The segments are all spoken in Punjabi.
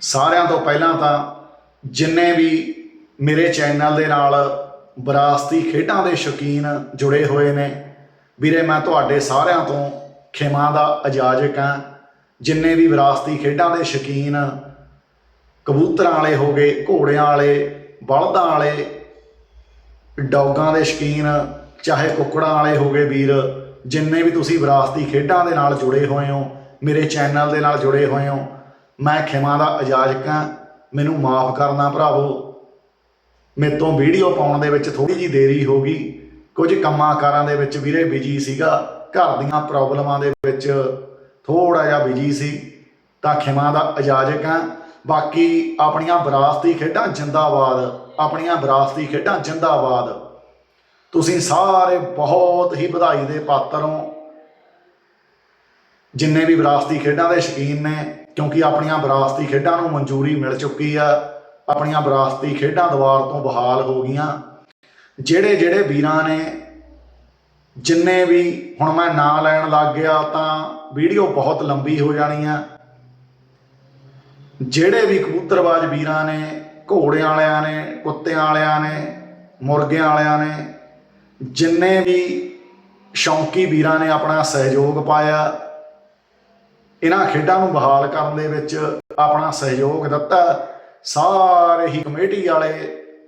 ਸਾਰਿਆਂ ਤੋਂ ਪਹਿਲਾਂ ਤਾਂ ਜਿੰਨੇ ਵੀ ਮੇਰੇ ਚੈਨਲ ਦੇ ਨਾਲ ਵਿਰਾਸਤੀ ਖੇਡਾਂ ਦੇ ਸ਼ੌਕੀਨ ਜੁੜੇ ਹੋਏ ਨੇ, ਵੀਰੇ ਮੈਂ ਤੁਹਾਡੇ ਸਾਰਿਆਂ ਤੋਂ ਖਿਮਾ ਦਾ ਇਜਾਜ਼ਕ ਹਾਂ। ਜਿੰਨੇ ਵੀ ਵਿਰਾਸਤੀ ਖੇਡਾਂ ਦੇ ਸ਼ੌਕੀਨ ਕਬੂਤਰਾਂ ਵਾਲੇ ਹੋ ਗਏ, ਘੋੜਿਆਂ ਵਾਲੇ, ਬਲਦਾਂ ਵਾਲੇ, ਡੌਗਾਂ ਦੇ ਸ਼ੌਕੀਨ, ਚਾਹੇ ਕੁੱਕੜਾਂ ਵਾਲੇ ਹੋ ਗਏ ਵੀਰ, ਜਿੰਨੇ ਵੀ ਤੁਸੀਂ ਵਿਰਾਸਤੀ ਖੇਡਾਂ ਦੇ ਨਾਲ ਜੁੜੇ ਹੋਏ ਹੋ, ਮੇਰੇ ਚੈਨਲ ਦੇ ਨਾਲ ਜੁੜੇ ਹੋਏ ਹੋ ਮੈਂ ਖਿਮਾ ਦਾ ਇਜਾਜ਼ਕ ਹਾਂ ਮੈਨੂੰ ਮਾਫ ਕਰਨਾ ਭਰਾਵੋ। ਮੇਰੇ ਤੋਂ ਵੀਡੀਓ ਪਾਉਣ ਦੇ ਵਿੱਚ ਥੋੜੀ ਜੀ ਦੇਰੀ ਹੋ ਗਈ। ਕੁਝ ਕੰਮਾਂ ਕਾਰਾਂ ਦੇ ਵਿੱਚ ਵੀਰੇ ਬਿਜ਼ੀ ਸੀਗਾ। ਘਰ ਦੀਆਂ ਪ੍ਰੋਬਲਮਾਂ ਦੇ ਵਿੱਚ ਥੋੜਾ ਜਿਹਾ ਬਿਜ਼ੀ ਸੀ। ਤਾਂ ਖਿਮਾ ਦਾ ਇਜਾਜ਼ਕ ਹਾਂ ਬਾਕੀ ਆਪਣੀਆਂ ਵਿਰਾਸਤੀ ਖੇਡਾਂ ਜਿੰਦਾਬਾਦ, ਆਪਣੀਆਂ ਵਿਰਾਸਤੀ ਖੇਡਾਂ ਜਿੰਦਾਬਾਦ। ਤੁਸੀਂ ਸਾਰੇ ਬਹੁਤ ਹੀ ਵਧਾਈ ਦੇ ਪਾਤਰ ਹੋ। ਜਿੰਨੇ ਵੀ ਵਿਰਾਸਤੀ ਖੇਡਾਂ ਦੇ ਸ਼ੌਕੀਨ ਨੇ, ਕਿਉਂਕਿ ਆਪਣੀਆਂ ਵਿਰਾਸਤੀ ਖੇਡਾਂ ਨੂੰ ਮਨਜ਼ੂਰੀ ਮਿਲ ਚੁੱਕੀ ਆ, ਆਪਣੀਆਂ ਵਿਰਾਸਤੀ ਖੇਡਾਂ ਦੁਆਰ ਤੋਂ ਬਹਾਲ ਹੋ ਗਈਆਂ। ਜਿਹੜੇ ਜਿਹੜੇ ਵੀਰਾਂ ਨੇ, ਜਿੰਨੇ ਵੀ ਹੁਣ ਮੈਂ ਨਾਂ ਲੈਣ ਲੱਗ ਗਿਆ ਤਾਂ ਵੀਡੀਓ ਬਹੁਤ ਲੰਬੀ ਹੋ ਜਾਣੀ ਆ। ਜਿਹੜੇ ਵੀ ਕਬੂਤਰਬਾਜ਼ ਵੀਰਾਂ ਨੇ, ਘੋੜਿਆਂ ਵਾਲਿਆਂ ਨੇ, ਕੁੱਤਿਆਂ ਵਾਲਿਆਂ ਨੇ, ਮੁਰਗਿਆਂ ਵਾਲਿਆਂ ਨੇ, ਜਿੰਨੇ ਵੀ ਸ਼ੌਂਕੀ ਵੀਰਾਂ ਨੇ ਆਪਣਾ ਸਹਿਯੋਗ ਪਾਇਆ ਇਹਨਾਂ ਖੇਡਾਂ ਨੂੰ ਬਹਾਲ ਕਰਨ ਦੇ ਵਿੱਚ ਆਪਣਾ ਸਹਿਯੋਗ ਦਿੱਤਾ। ਸਾਰੇ ਹੀ ਕਮੇਟੀ ਵਾਲੇ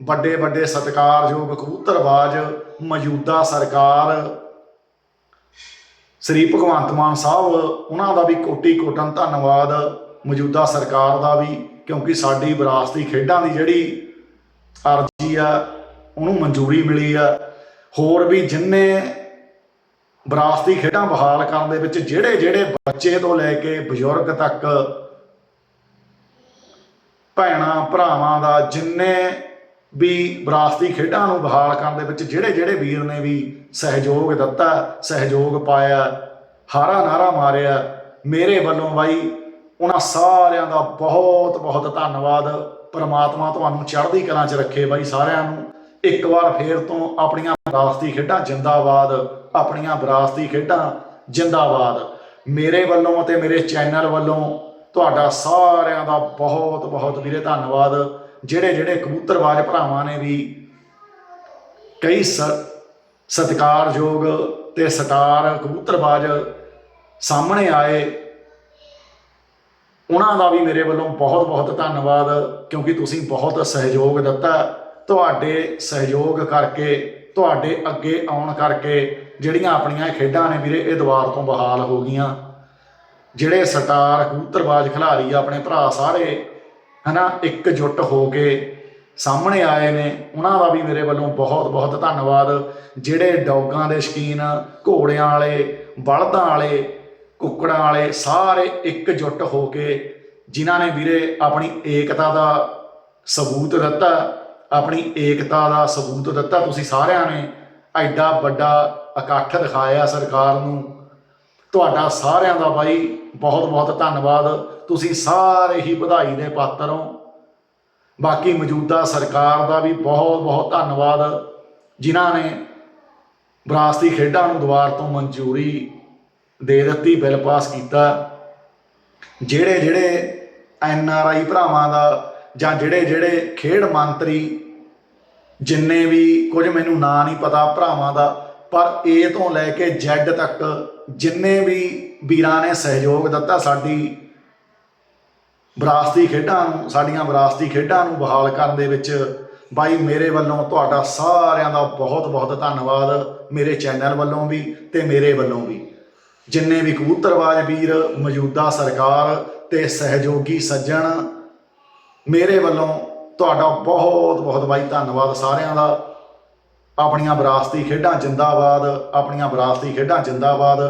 ਵੱਡੇ ਵੱਡੇ ਸਤਿਕਾਰਯੋਗ ਕਬੂਤਰਬਾਜ਼, ਮੌਜੂਦਾ ਸਰਕਾਰ, ਸ੍ਰੀ ਭਗਵੰਤ ਮਾਨ ਸਾਹਿਬ, ਉਹਨਾਂ ਦਾ ਵੀ ਕੋਟੀ ਕੋਟਨ ਧੰਨਵਾਦ। ਮੌਜੂਦਾ ਸਰਕਾਰ ਦਾ ਵੀ, ਕਿਉਂਕਿ ਸਾਡੀ ਵਿਰਾਸਤੀ ਖੇਡਾਂ ਦੀ ਜਿਹੜੀ ਅਰਜ਼ੀ ਆ, ਉਹਨੂੰ ਮਨਜ਼ੂਰੀ ਮਿਲੀ ਆ। ਹੋਰ ਵੀ ਜਿੰਨੇ ਵਿਰਾਸਤੀ ਖੇਡਾਂ ਬਹਾਲ ਕਰਨ ਦੇ ਵਿੱਚ ਜਿਹੜੇ ਜਿਹੜੇ ਬੱਚੇ ਤੋਂ ਲੈ ਕੇ ਬਜ਼ੁਰਗ ਤੱਕ ਭੈਣਾਂ, ਭਰਾਵਾਂ ਦਾ ਜਿੰਨੇ ਵੀ ਵਿਰਾਸਤੀ ਖੇਡਾਂ ਨੂੰ ਬਹਾਲ ਕਰਨ ਦੇ ਵਿੱਚ ਜਿਹੜੇ ਜਿਹੜੇ ਵੀਰ ਨੇ ਵੀ ਸਹਿਯੋਗ ਦਿੱਤਾ, ਸਹਿਯੋਗ ਪਾਇਆ, ਹਾਰਾ ਨਾਰਾ ਮਾਰਿਆ, ਮੇਰੇ ਵੱਲੋਂ ਬਾਈ ਉਹਨਾਂ ਸਾਰਿਆਂ ਦਾ ਬਹੁਤ ਬਹੁਤ ਧੰਨਵਾਦ। ਪਰਮਾਤਮਾ ਤੁਹਾਨੂੰ ਚੜ੍ਹਦੀ ਕਲਾ 'ਚ ਰੱਖੇ ਬਾਈ ਸਾਰਿਆਂ ਨੂੰ। ਇੱਕ ਵਾਰ ਫੇਰ ਤੋਂ ਆਪਣੀਆਂ ਵਿਰਾਸਤੀ ਖੇਡਾਂ ਜਿੰਦਾਬਾਦ। ਆਪਣੀਆਂ ਵਿਰਾਸਤੀ ਖੇਡਾਂ, ਜਿੰਦਾਬਾਦ। ਮੇਰੇ ਵੱਲੋਂ ਅਤੇ ਮੇਰੇ ਚੈਨਲ ਵੱਲੋਂ ਤੁਹਾਡਾ ਸਾਰਿਆਂ ਦਾ ਬਹੁਤ ਬਹੁਤ ਵੀਰੇ ਧੰਨਵਾਦ। ਜਿਹੜੇ ਜਿਹੜੇ ਕਬੂਤਰਬਾਜ਼ ਭਰਾਵਾਂ ਨੇ ਵੀ ਕਈ ਸ- ਸਤਿਕਾਰਯੋਗ ਤੇ ਸਟਾਰ ਕਬੂਤਰਬਾਜ਼ ਸਾਹਮਣੇ ਆਏ, ਉਹਨਾਂ ਦਾ ਵੀ ਮੇਰੇ ਵੱਲੋਂ ਬਹੁਤ ਬਹੁਤ ਧੰਨਵਾਦ। ਕਿਉਂਕਿ ਤੁਸੀਂ ਬਹੁਤ ਸਹਿਯੋਗ ਦਿੱਤਾ। ਤੁਹਾਡੇ ਸਹਿਯੋਗ ਕਰਕੇ ਤੁਹਾਡੇ ਅੱਗੇ ਆਉਣ ਕਰਕੇ ਜਿਹੜੀਆਂ ਆਪਣੀਆਂ ਖੇਡਾਂ ਨੇ ਵੀਰੇ, ਇਹ ਦੁਆਰ ਤੋਂ ਬਹਾਲ ਹੋ ਗਈਆਂ। ਜਿਹੜੇ ਸਟਾਰ ਕਬੂਤਰਬਾਜ਼ ਖਿਡਾਰੀ ਆਪਣੇ ਭਰਾ ਸਾਰੇ, ਹਨਾ, ਇਕਜੁੱਟ ਹੋ ਕੇ ਸਾਹਮਣੇ ਆਏ ਨੇ। ਉਹਨਾਂ ਦਾ ਵੀ ਮੇਰੇ ਵੱਲੋਂ ਬਹੁਤ ਬਹੁਤ ਧੰਨਵਾਦ। ਜਿਹੜੇ ਡੌਗਾਂ ਦੇ ਸ਼ਕੀਨ, ਘੋੜਿਆਂ ਵਾਲੇ, ਬਲਦਾਂ ਵਾਲੇ, ਕੁੱਕੜਾਂ ਵਾਲੇ, ਸਾਰੇ ਇੱਕ ਜੁੱਟ ਹੋ ਕੇ, ਜਿਨ੍ਹਾਂ ਨੇ ਵੀਰੇ ਆਪਣੀ ਏਕਤਾ ਦਾ ਸਬੂਤ ਦਿੱਤਾ। ਆਪਣੀ ਏਕਤਾ ਦਾ ਸਬੂਤ ਦਿੱਤਾ ਤੁਸੀਂ ਸਾਰਿਆਂ ਨੇ। ਐਡਾ ਵੱਡਾ ਇਕੱਠ ਦਿਖਾਇਆ ਸਰਕਾਰ ਨੂੰ। ਤੁਹਾਡਾ ਸਾਰਿਆਂ ਦਾ ਬਾਈ ਬਹੁਤ ਬਹੁਤ ਧੰਨਵਾਦ। ਤੁਸੀਂ ਸਾਰੇ ਹੀ ਵਧਾਈ ਦੇ ਪਾਤਰ ਹੋ। ਬਾਕੀ ਮੌਜੂਦਾ ਸਰਕਾਰ ਦਾ ਵੀ ਬਹੁਤ ਬਹੁਤ ਧੰਨਵਾਦ। ਜਿਨ੍ਹਾਂ ਨੇ ਵਿਰਾਸਤੀ ਖੇਡਾਂ ਨੂੰ ਦੁਬਾਰ ਤੋਂ ਮਨਜ਼ੂਰੀ ਦੇ ਦਿੱਤੀ, ਬਿੱਲ ਪਾਸ ਕੀਤਾ। ਜਿਹੜੇ ਜਿਹੜੇ ਐਨ ਆਰ ਆਈ ਭਰਾਵਾਂ ਦਾ ਜਾਂ ਜਿਹੜੇ ਜਿਹੜੇ ਖੇਡ ਮੰਤਰੀ ਜਿੰਨੇ ਵੀ ਕੁਝ ਮੈਨੂੰ ਨਾਂ ਨਹੀਂ ਪਤਾ ਭਰਾਵਾਂ ਦਾ, ਪਰ ਏ ਤੋਂ ਲੈ ਕੇ ਜ਼ੈਡ ਤੱਕ ਜਿੰਨੇ ਵੀ ਵੀਰਾਂ ਨੇ ਸਹਿਯੋਗ ਦਿੱਤਾ ਸਾਡੀ ਵਿਰਾਸਤੀ ਖੇਡਾਂ ਨੂੰ, ਸਾਡੀਆਂ ਵਿਰਾਸਤੀ ਖੇਡਾਂ ਨੂੰ ਬਹਾਲ ਕਰਨ ਦੇ ਵਿੱਚ, ਬਾਈ ਮੇਰੇ ਵੱਲੋਂ ਤੁਹਾਡਾ ਸਾਰਿਆਂ ਦਾ ਬਹੁਤ ਬਹੁਤ ਧੰਨਵਾਦ, ਮੇਰੇ ਚੈਨਲ ਵੱਲੋਂ ਵੀ ਤੇ ਮੇਰੇ ਵੱਲੋਂ ਵੀ। ਜਿੰਨੇ ਵੀ ਕਬੂਤਰਬਾਜ਼ ਵੀਰ, ਮੌਜੂਦਾ ਸਰਕਾਰ ਤੇ ਸਹਿਯੋਗੀ ਸੱਜਣ, ਮੇਰੇ ਵੱਲੋਂ ਤੁਹਾਡਾ ਬਹੁਤ ਬਹੁਤ ਬਾਈ ਧੰਨਵਾਦ ਸਾਰਿਆਂ ਦਾ। ਆਪਣੀਆਂ ਵਿਰਾਸਤੀ ਖੇਡਾਂ ਜਿੰਦਾਬਾਦ, ਆਪਣੀਆਂ ਵਿਰਾਸਤੀ ਖੇਡਾਂ ਜਿੰਦਾਬਾਦ।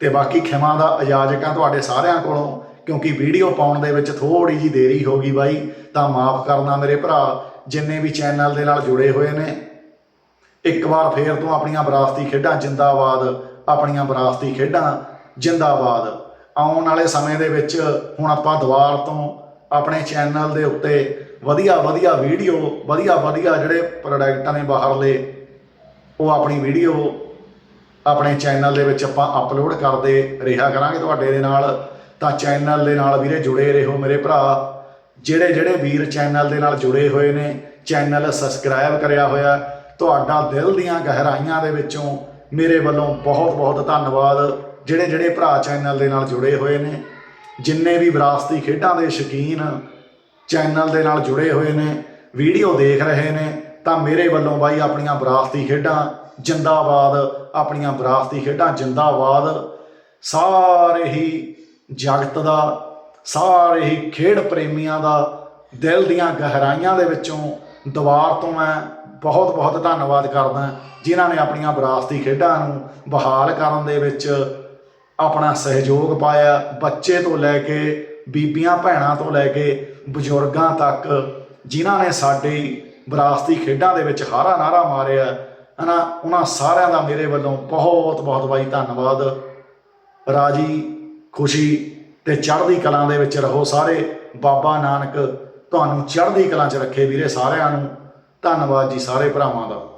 ਤੇ ਬਾਕੀ ਖਿਮਾ ਦਾ ਇਜਾਜ਼ਕਾਂ ਤੁਹਾਡੇ ਸਾਰਿਆਂ ਕੋਲੋਂ, ਕਿਉਂਕਿ ਵੀਡੀਓ ਪਾਉਣ ਦੇ ਵਿੱਚ ਥੋੜੀ ਜੀ ਦੇਰੀ ਹੋ ਗਈ ਬਾਈ, ਤਾਂ ਮਾਫ ਕਰਨਾ ਮੇਰੇ ਭਰਾ, ਜਿੰਨੇ ਵੀ ਚੈਨਲ ਦੇ ਨਾਲ ਜੁੜੇ ਹੋਏ ਨੇ। ਇੱਕ ਵਾਰ ਫੇਰ ਤੋਂ ਆਪਣੀਆਂ ਵਿਰਾਸਤੀ ਖੇਡਾਂ ਜਿੰਦਾਬਾਦ, ਆਪਣੀਆਂ ਵਿਰਾਸਤੀ ਖੇਡਾਂ ਜਿੰਦਾਬਾਦ। ਆਉਣ ਵਾਲੇ ਸਮੇਂ ਦੇ ਵਿੱਚ ਹੁਣ ਆਪਾਂ ਦੁਆਰ ਤੋਂ ਆਪਣੇ ਚੈਨਲ ਦੇ ਉੱਤੇ ਵਧੀਆ ਵਧੀਆ ਵੀਡੀਓ ਵਧੀਆ ਵਧੀਆ ਜਿਹੜੇ ਪ੍ਰੋਡਕਟ ਨੇ ਬਾਹਰਲੇ, ਉਹ ਆਪਣੀ ਵੀਡੀਓ ਆਪਣੇ ਚੈਨਲ ਦੇ ਵਿੱਚ ਆਪਾਂ ਅਪਲੋਡ ਕਰਦੇ ਰਿਹਾ ਕਰਾਂਗੇ ਤੁਹਾਡੇ ਦੇ ਨਾਲ। ਤਾਂ ਚੈਨਲ ਦੇ ਨਾਲ ਵੀਰੇ ਜੁੜੇ ਰਹੋ ਮੇਰੇ ਭਰਾ। ਜਿਹੜੇ ਜਿਹੜੇ ਵੀਰ ਚੈਨਲ ਦੇ ਨਾਲ ਜੁੜੇ ਹੋਏ ਨੇ ਚੈਨਲ ਸਬਸਕ੍ਰਾਈਬ ਕਰਿਆ ਹੋਇਆ, ਤੁਹਾਡਾ ਦਿਲ ਦੀਆਂ ਗਹਿਰਾਈਆਂ ਦੇ ਵਿੱਚੋਂ ਮੇਰੇ ਵੱਲੋਂ ਬਹੁਤ ਬਹੁਤ ਧੰਨਵਾਦ। ਜਿਹੜੇ ਜਿਹੜੇ ਭਰਾ ਚੈਨਲ ਦੇ ਨਾਲ ਜੁੜੇ ਹੋਏ ਨੇ, ਜਿੰਨੇ ਵੀ ਵਿਰਾਸਤੀ ਖੇਡਾਂ ਦੇ ਸ਼ੌਕੀਨ ਚੈਨਲ ਦੇ ਨਾਲ ਜੁੜੇ ਹੋਏ ਨੇ, ਵੀਡੀਓ ਦੇਖ ਰਹੇ ਨੇ, ਤਾਂ ਮੇਰੇ ਵੱਲੋਂ ਬਾਈ ਆਪਣੀਆਂ ਵਿਰਾਸਤੀ ਖੇਡਾਂ, ਜਿੰਦਾਬਾਦ, ਆਪਣੀਆਂ ਵਿਰਾਸਤੀ ਖੇਡਾਂ, ਜਿੰਦਾਬਾਦ, ਸਾਰੇ ਹੀ ਜਗਤ ਦਾ, ਸਾਰੇ ਹੀ ਖੇਡ ਪ੍ਰੇਮੀਆਂ ਦਾ ਦਿਲ ਦੀਆਂ ਗਹਿਰਾਈਆਂ ਦੇ ਵਿੱਚੋਂ ਦੁਆਰ ਤੋਂ ਮੈਂ ਬਹੁਤ ਬਹੁਤ ਧੰਨਵਾਦ ਕਰਦਾ, ਜਿਨ੍ਹਾਂ ਨੇ ਆਪਣੀਆਂ ਵਿਰਾਸਤੀ ਖੇਡਾਂ ਨੂੰ ਬਹਾਲ ਕਰਨ ਦੇ ਵਿੱਚ ਆਪਣਾ ਸਹਿਯੋਗ ਪਾਇਆ, ਬੱਚੇ ਤੋਂ ਲੈ ਕੇ ਬੀਬੀਆਂ, ਭੈਣਾਂ ਤੋਂ ਲੈ ਕੇ ਬਜ਼ੁਰਗਾਂ ਤੱਕ, ਜਿਨ੍ਹਾਂ ਨੇ ਸਾਡੀ ਵਿਰਾਸਤੀ ਖੇਡਾਂ ਦੇ ਵਿੱਚ ਹਾਰਾ ਨਾਰਾ ਮਾਰਿਆ, ਹਨਾ, ਉਹਨਾਂ ਸਾਰਿਆਂ ਦਾ ਮੇਰੇ ਵੱਲੋਂ ਬਹੁਤ ਬਹੁਤ ਬਾਈ ਧੰਨਵਾਦ। ਰਾਜੀ, ਖੁਸ਼ੀ ਤੇ ਚੜ੍ਹਦੀ ਕਲਾਂ ਦੇ ਵਿੱਚ ਰਹੋ ਸਾਰੇ। ਬਾਬਾ ਨਾਨਕ, ਤੁਹਾਨੂੰ ਚੜ੍ਹਦੀ ਕਲਾਂ 'ਚ ਰੱਖੇ ਵੀਰੇ ਸਾਰਿਆਂ ਨੂੰ। ਧੰਨਵਾਦ ਜੀ ਸਾਰੇ ਭਰਾਵਾਂ ਦਾ।